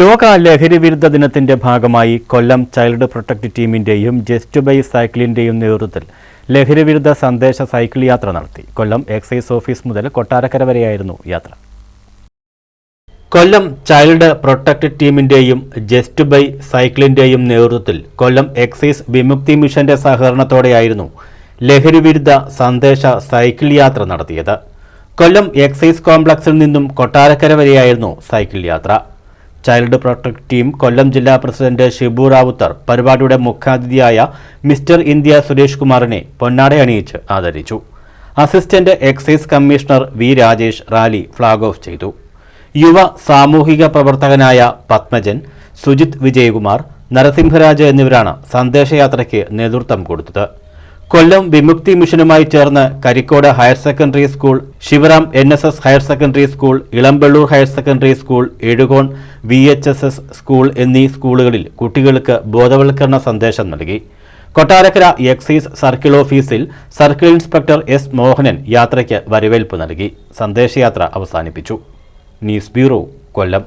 ലോക ലഹരി വിരുദ്ധ ദിനത്തിന്റെ ഭാഗമായി കൊല്ലം ചൈൽഡ് പ്രൊട്ടക്ട് ടീമിന്റെയും ജസ്റ്റ് ബൈ സൈക്കിളിന്റെയും നേതൃത്വത്തിൽ ലഹരി വിരുദ്ധ സന്ദേശ സൈക്കിൾ യാത്ര നടത്തി. കൊല്ലം എക്സൈസ് ഓഫീസ് മുതൽ കൊട്ടാരക്കര വരെയായിരുന്നു യാത്ര. കൊല്ലം ചൈൽഡ് പ്രൊട്ടക്ട് ടീമിന്റെയും ജസ്റ്റ് ബൈ സൈക്കിളിന്റെയും നേതൃത്വത്തിൽ കൊല്ലം എക്സൈസ് വിമുക്തി മിഷന്റെ സഹകരണത്തോടെയായിരുന്നു ലഹരി വിരുദ്ധ സന്ദേശ സൈക്കിൾ യാത്ര നടത്തിയത്. കൊല്ലം എക്സൈസ് കോംപ്ലക്സിൽ നിന്നും കൊട്ടാരക്കര വരെയായിരുന്നു സൈക്കിൾ യാത്ര. ചൈൽഡ് പ്രൊട്ടക്ട് ടീം കൊല്ലം ജില്ലാ പ്രസിഡന്റ് ഷിബു റാവുത്തർ പരിപാടിയുടെ മുഖ്യാതിഥിയായ മിസ്റ്റർ ഇന്ത്യ സുരേഷ് കുമാറിനെ പൊന്നാടെ അണിയിച്ച് ആദരിച്ചു. Assistant excise commissioner V Rajesh rally flag off ചെയ്തു. യുവ സാമൂഹിക പ്രവർത്തകനായ പത്മജൻ സുജിത് വിജയകുമാർ നരസിംഹരാജ് എന്നിവരാണ് സന്ദേശയാത്രയ്ക്ക് നേതൃത്വം കൊടുത്തത്. കൊല്ലം വിമുക്തി മിഷനുമായി ചേർന്ന് Karicode higher secondary school Sivaram N S S higher secondary school Elampalloor higher secondary school Ezhukone V H S S school എന്നീ സ്കൂളുകളിൽ കുട്ടികൾക്ക് ബോധവൽക്കരണ സന്ദേശം നൽകി. കൊട്ടാരക്കര എക്സൈസ് സർക്കിൾ ഓഫീസിൽ സർക്കിൾ ഇൻസ്പെക്ടർ എസ് മോഹനൻ യാത്രയ്ക്ക് വരവേൽപ്പ് നൽകി. സന്ദേശയാത്ര അവസാനിപ്പിച്ചു. News bureau Kollam.